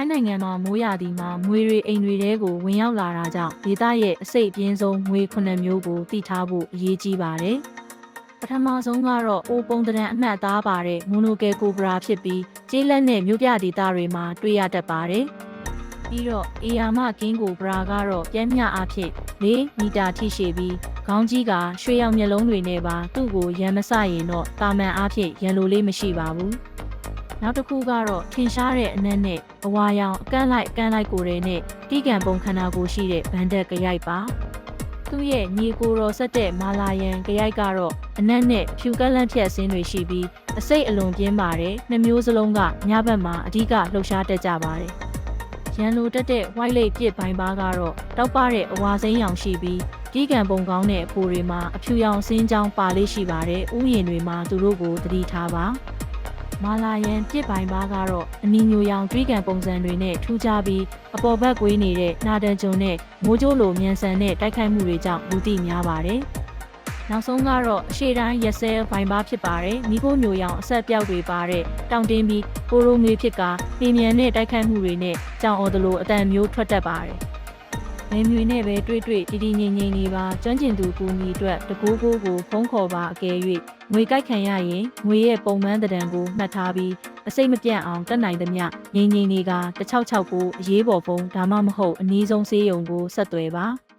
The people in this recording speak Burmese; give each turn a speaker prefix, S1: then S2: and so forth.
S1: ထိုင်းနိုင်ငံမှာမိုးရာသီမှာငွေတွေအိမ်တွေထဲကိုဝင်ရောက်လာတာကြောင့်ဒေသရဲ့အစိတ်အပြင်းဆုံးငွေ9မျိုးကိုတည်ထားဖို့အရေးကြီးပါတယ်။ပထမဆုံးကတော့အိုပုံတရံအမှတ်အသားပါတဲ့မိုနိုကယ်ကိုဘရာဖြစ်ပြီးကျေးလက်နဲ့မြို့ပြဒေသတွေမှာတွေ့ရတတ်ပါတယ်။ပြီးတော့အေယာမကင်းကိုဘရာကတော့ပြင်းမြအဖြစ်4မီတာထိရှည်ပြီးခေါင်းကြီးကရွှေရောင်မျက်လုံးတွေနဲ့ပါသူ့ကိုရမ်းမစရင်တော့တာမန်အားဖြင့်ရန်လိုလေးမရှိပါဘူး။ နောက်တစ်ခုကတော့ထင်ရှားတဲ့အနက်နဲ့အဝါရောင်အကန့်လိုက်အကန့်လိုက်ကိုယ်တွေနဲ့တီးကံပုံခန္ဓာကိုယ်ရှိတဲ့ဗန်ဒက်ကရိုက်ပါ။သူ့ရဲ့ညီကိုတော်ဆက်တဲ့မာလာယန်ကြရိုက်ကတော့အနက်နဲ့ဖြူကက်လန့်ဖြတ်ဆင်းတွေရှိပြီးအစိတ်အလွန်ပြင်းပါတယ်နှစ်မျိုးစလုံးကညဘက်မှာအဓိကလှုပ်ရှားတတ်ကြပါတယ်ရန်လိုတက်တဲ့ white lake ပြစ်ပိုင်းပါကတော့တောက်ပတဲ့အဝါစိမ်းရောင်ရှိပြီးဒီကံပုံကောင်းတဲ့အဖိုတွေမှာအဖြူရောင်စင်းချောင်းပါလေးရှိပါတယ်ဥယျာဉ်တွေမှာသူတို့ကိုသတိထားပါ မာလာယန်ပြစ်ပိုင်းပါကတော့အနီညိုရောင်တွေးကံပုံစံတွေနဲ့ထူးခြားပြီးအပေါ်ဘက်ကွေးနေတဲ့နာဒန်ဂျုံနဲ့မိုးကြိုးလိုမြန်ဆန်တဲ့တိုက်ခိုက်မှုတွေကြောင့်လူသိများပါတယ်။နောက်ဆုံးကတော့အရှေ့တိုင်းရက်စဲဘိုင်ဘာဖြစ်ပါတယ်။မိခိုးမျိုးရောင်အဆက်ပြောက်တွေပါတဲ့တောင်တင်းပြီးကိုရိုငွေဖြစ်ကပြင်မြန်တဲ့တိုက်ခိုက်မှုတွေနဲ့ကြောင်အော်တလိုအတန်မျိုးထွက်တတ်ပါတယ်။ မင်းမျိုးနဲ့ပဲတွေ့တွေ့တည်တည်ငြိမ်ငြိမ်နေပါကျွမ်းကျင်သူကူညီအတွက်တကူကိုကိုဖုံးခေါ်ပါအကယ်၍ငွေကြိုက်ခံရရင်ငွေရဲ့ပုံမှန်တံကိုမှတ်ထားပြီးအစိတ်မပြတ်အောင်တက်နိုင်သမျှငြိမ်ငြိမ်နေက166ကိုအရေးပေါ်ဖုံးဒါမှမဟုတ်အနည်းဆုံးဆေးရုံကိုဆက်သွယ်ပါ။